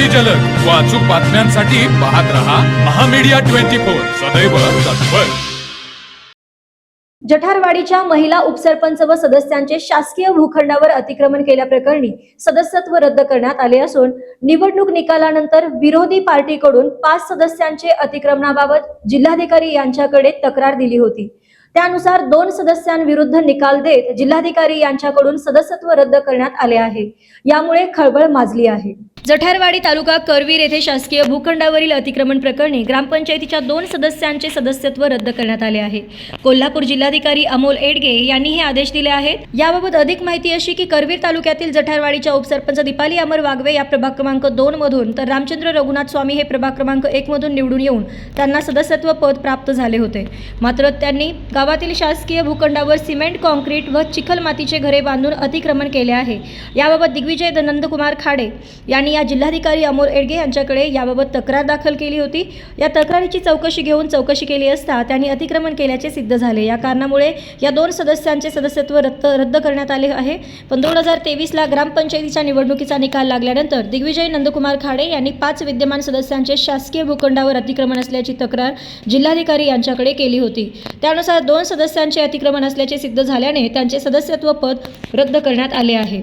अगदी जलद. व अचूक बातम्यांसाठी पाहत रहा महामीडिया ट्वेंटी फोर. सदैव तत्पर. जठारवाडीच्या महिला उपसरपंच व सदस्यांचे शासकीय भूखंडावर अतिक्रमण केल्याप्रकरणी सदस्यत्व रद्द करण्यात आले असून निवडणूक निकालानंतर विरोधी पार्टीकडून पाच सदस्यांचे अतिक्रमणाबाबत जिल्हाधिकारी यांच्याकडे तक्रार दिली होती. त्यानुसार दोन सदस्यांविरुद्ध निकाल देत जिल्हाधिकारी यांच्याकडून सदस्यत्व रद्द करण्यात आले आहे. यामुळे खळबळ माजली आहे. जठारवाडी तालुका करवीर येथे शासकीय भूखंडावरील अतिक्रमण प्रकरणी ग्रामपंचायतीच्या दोन सदस्यांचे सदस्यत्व रद्द करण्यात आले आहे. कोल्हापूर जिल्हाधिकारी अमोल एडगे यांनी हे आदेश दिले आहेत. याबाबत अधिक माहिती अशी की करवीर तालुक्यातील जठारवाडीच्या उपसरपंच दीपाली अमर वागवे या प्रभाग क्रमांक दोन मधून तर रामचंद्र रघुनाथ स्वामी हे प्रभाग क्रमांक एक मधून निवडून येऊन त्यांना सदस्यत्व पद प्राप्त झाले होते. मात्र त्यांनी गावातील शासकीय भूखंडावर सिमेंट कॉन्क्रीट व चिखल मातीचे घरे बांधून अतिक्रमण केले आहे. याबाबत दिग्विजय नंदकुमार खाडे यांनी यांनी या जिल्हाधिकारी अमोल एडगे यांच्याकडे याबाबत तक्रार दाखल केली होती. या तक्रारीची चौकशी घेऊन चौकशी केली असता त्यांनी अतिक्रमण केल्याचे सिद्ध झाले. या कारणामुळे या दोन सदस्यांचे सदस्यत्व रद्द रद्द करण्यात आले आहे. पण दोन हजार तेवीसला ग्रामपंचायतीच्या निवडणुकीचा निकाल लागल्यानंतर दिग्विजय नंदकुमार खाडे यांनी पाच विद्यमान सदस्यांचे शासकीय भूखंडावर अतिक्रमण असल्याची तक्रार जिल्हाधिकारी यांच्याकडे केली होती. त्यानुसार दोन सदस्यांचे अतिक्रमण असल्याचे सिद्ध झाल्याने त्यांचे सदस्यत्व पद रद्द करण्यात आले आहे.